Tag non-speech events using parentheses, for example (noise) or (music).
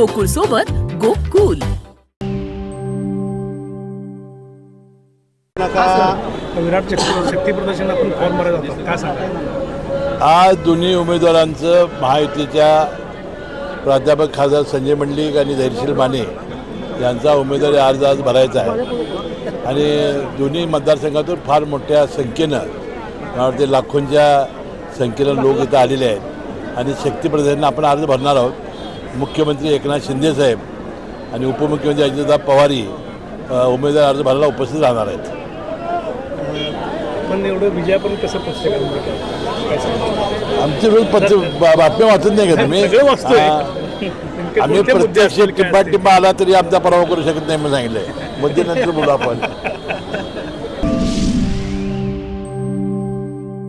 गोकुळ सोबत गोकुल. विराट शक्ती शक्ती प्रदर्शन आपण फॉर्म भरायला जातो काय सांगा आज दोन्ही उमेदवारांचं महायुतीच्या प्राध्यापक खासदार संजय मंडलिक आणि धैर्यशील माने यांचा उमेदवारी अर्ज आज भरायचा आहे. आणि दोन्ही मतदारसंघातून फार मोठ्या संख्येनं मला वाटते लाखोंच्या संख्येनं लोक इथं आलेले आहेत. आणि शक्ती प्रदर्शनाला आपण अर्ज भरणार आहोत. मुख्यमंत्री एकनाथ शिंदेसाहेब आणि उपमुख्यमंत्री अजितदादा पवारही अ, उमेदवार अर्ज भरायला उपस्थित राहणार आहेत. पण एवढं विजय पण कसं आमचे रोज पत्र बातम्या वाचत नाही का तुम्ही? (laughs) आम्ही प्रत्यक्ष असतील? टिप्पा आला तरी आमचा पराभव करू शकत नाही म्हणून सांगितलंय. मुद्दे नंतर बोलू आपण. (laughs)